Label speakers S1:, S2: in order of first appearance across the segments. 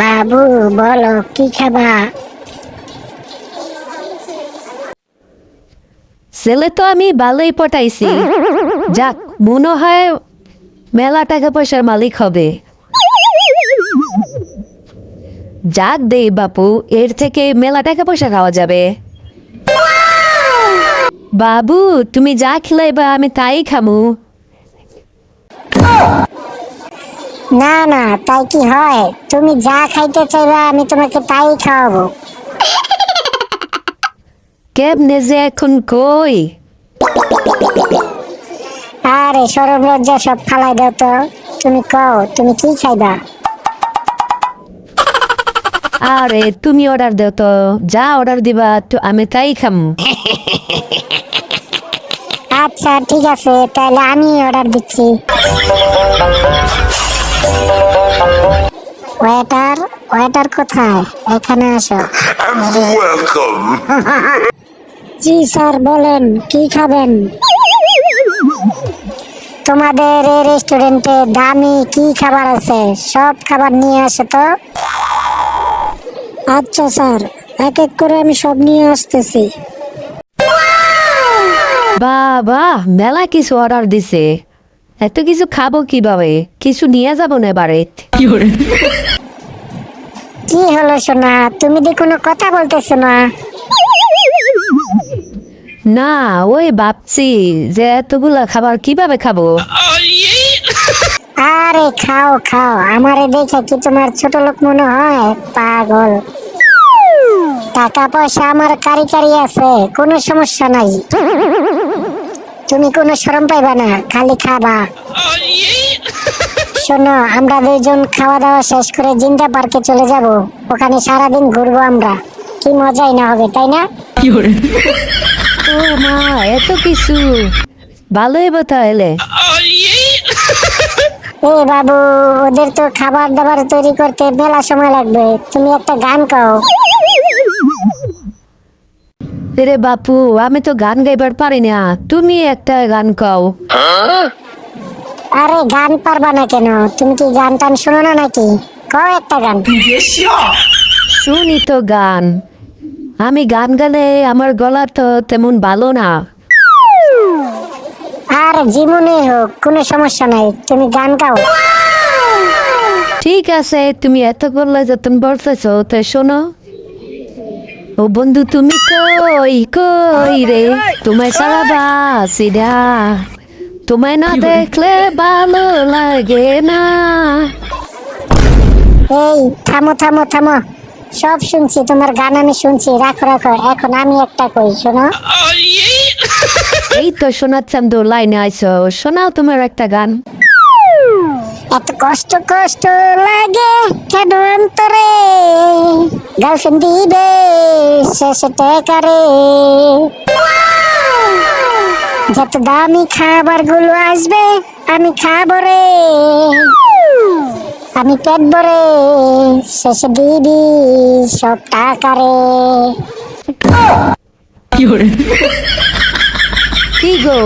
S1: বাবু, বলো, কি খাবা?
S2: ছেলে তো আমি ভালোই পটাইছি। যাক, মনে হয় মেলা টাকা পয়সার মালিক হবে। যাক দেই বাপু, এর থেকে মেলা টাকা পয়সা খাওয়া যাবে। বাবু, তুমি যা খেলাইবা আমি তাই খামু।
S1: না না তাই কি হয়? তুমি যা খাইতে চাইবা আমি তোমাকে তাই খাওয়াবো।
S2: কেমনে যে এখন কই?
S1: আরে সরম লজ্জা সব ফালাই দাও তো। তুমি কও তুমি কি খাইবা?
S2: আরে তুমি অর্ডার দেও তো। যা অর্ডার দিবা তো আমি তাই খাম।
S1: আচ্ছা ঠিক আছে তাহলে আমি অর্ডার দিচ্ছি। ওয়েটার ওয়েটার কোথায়? এখানে আসো।
S3: And welcome.
S1: জি স্যার বলেন কি খাবেন? তোমাদের এই রেস্টুরেন্টে দামি কি খাবার আছে? সব খাবার নিয়ে আসো তো। আচ্ছা স্যার এক এক করে আমি সব নিয়ে আসতেছি।
S2: বাবা মেলা কিছু অর্ডার দিছে। এত কিছু খাব কীভাবে? কিছু নিয়ে যাব না বাড়িত
S1: কি হলো? সোনা? তুমি দি কোনো কথা বলতেছো না।
S2: না ওই ভাবছি যে এতগুলা খাবার কীভাবে খাব?
S1: আরে খাও খাও। আমারে দেখে কি তোমার ছোট লোক মনে হয়? পাগল। টাকা পয়সা আমার কারি কারি আছে কোনো সমস্যা নাই। তুমি কোনো শরম পাইবা না খালি খাবা। শোনো আমরা দুইজন খাওয়া দাওয়া শেষ করে জিন্দা পার্কে চলে যাব। ওখানে সারাদিন ঘুরবো আমরা। কি মজাই না হবে তাই না?
S2: ও মা এত কিছু। ভালোই তাহলে।
S1: এ বাবু ওদের তো খাবার দাবার তৈরি করতে মেলা সময় লাগবে। তুমি একটা গান গাও।
S2: রে বাপু আমি তো গান গাইবার পারি না। তুমি একটা গান গাও
S1: আরে গান পারবা না কেন? তুমি কি গান টান শোনো না নাকি? কও একটা গান।
S2: শুনি তো গান। আমি গান গালে আমার গলা তো তেমন ভালো না।
S1: আর জীবনে হোক কোনো সমস্যা নাই। তুমি গান গাও।
S2: ঠিক আছে তুমি এত করলে যতন বলতেছ তো শোনো। ও বন্ধু তুমি কই কই রে? তোমায় সারা বাসিরা তোমায় না দেখলে ভালো লাগে না।
S1: এই থামো থামো থামো। সব শুনছি তোমার গান আমি শুনছি। রাখো রাখো এখন আমি একটা কই শোনো।
S2: এই তো শোনাচ্ছাম তো লাইনে আইসো। শোনাও তোমার একটা গান।
S1: এত কষ্ট কষ্ট লাগে কেন অন্তরে? গার্লফ্রেন্ড দিবে শেষে টেকারে। যত দামি খাবারগুলো আসবে আমি খাব রে আমি পেট ভরে শেষে দিবি সব টাকা রে
S2: কি গো?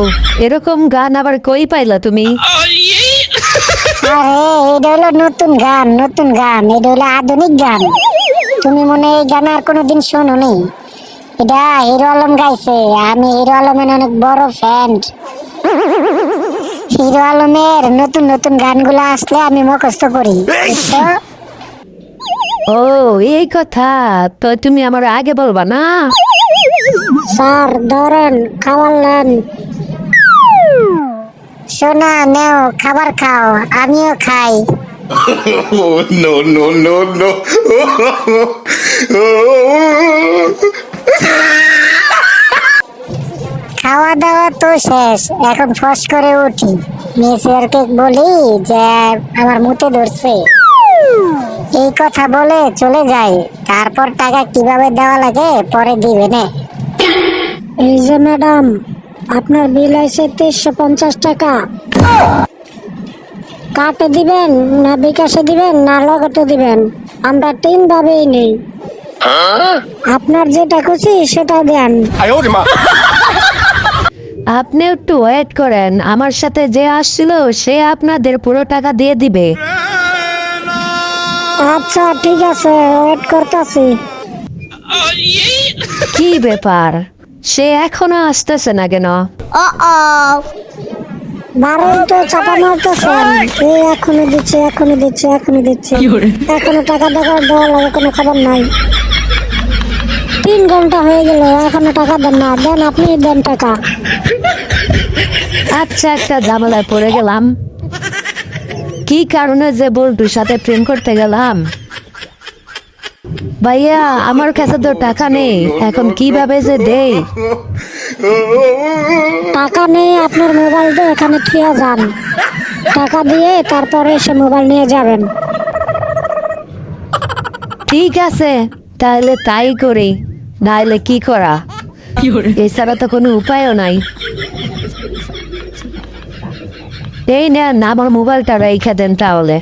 S2: এরকম গান আবার কই পাইলা তুমি?
S1: আরে এটা হলো নতুন গান নতুন গান এটা হলো আধুনিক গান। তুমি মনে এই গান আর কোনোদিন শোনো নি এটা হিরো আলম গাইছে আমি হিরো আলমের অনেক বড় ফ্যান হিরো আলমের নতুন নতুন গানগুলো আসলে আমি মুখস্থ করি।
S2: ও এই কথা? তো তুমি আমার আগে বলবা না?
S1: স্যার ধরেন খাবার নেন সোনা নেও খাবার খাও আমিও খাই।
S3: no, no, no, no.
S1: খাওয়া দাওয়া তো শেষ এখন ফস করে উঠি। মেসিয়ারকে বলি যে আমার মুতে ধরছে। এই কথা বলে চলে যাই তারপর টাকা কীভাবে দেওয়া লাগে পরে দিবে না। এই যে ম্যাডাম আপনার বিল আছে তেইশশো পঞ্চাশ টাকা। কাটে দিবেন না বিকাশে দিবেন না লগতে দিবেন। আমরা তিন ভাবেই নেই। আপনার যেটা খুশি সেটা দেন।
S2: আপনি একটু ওয়েট করেন। আমার সাথে যে আসছিল সে আপনাদের পুরো টাকা দিয়ে দিবে।
S4: আচ্ছা ঠিক আছে ওয়েট করতেছি।
S2: কি ব্যাপার? সে এখনও আসতেছে না কেন?
S4: বারোই তো চাপা মারতেছেন এই এখনও দিচ্ছে এখনও দিচ্ছে এখনও দিচ্ছে। এখনও টাকা টাকা দেওয়া লাগে কোনো খবর নাই। তিন ঘণ্টা হয়ে গেল এখনও টাকা দেন না। দেন আপনি দেন টাকা।
S2: আচ্ছা একটা ঝামেলায় পড়ে গেলাম। কি কারণে যে বল্টুর সাথে প্রেম করতে গেলাম? ভাইয়া আমার কাছে তো টাকা নেই। এখন কীভাবে যে দেই?
S4: টাকা নেই আপনার মোবাইল দিয়ে এখানে থিয়া যান। টাকা দিয়ে তারপরে এসে মোবাইল নিয়ে যাবেন।
S2: ঠিক আছে তাহলে তাই করি। নাহলে কি করা? এছাড়া তো কোনো উপায়ও নাই। এই নেন আমার মোবাইলটা রেখে দেন তাহলে।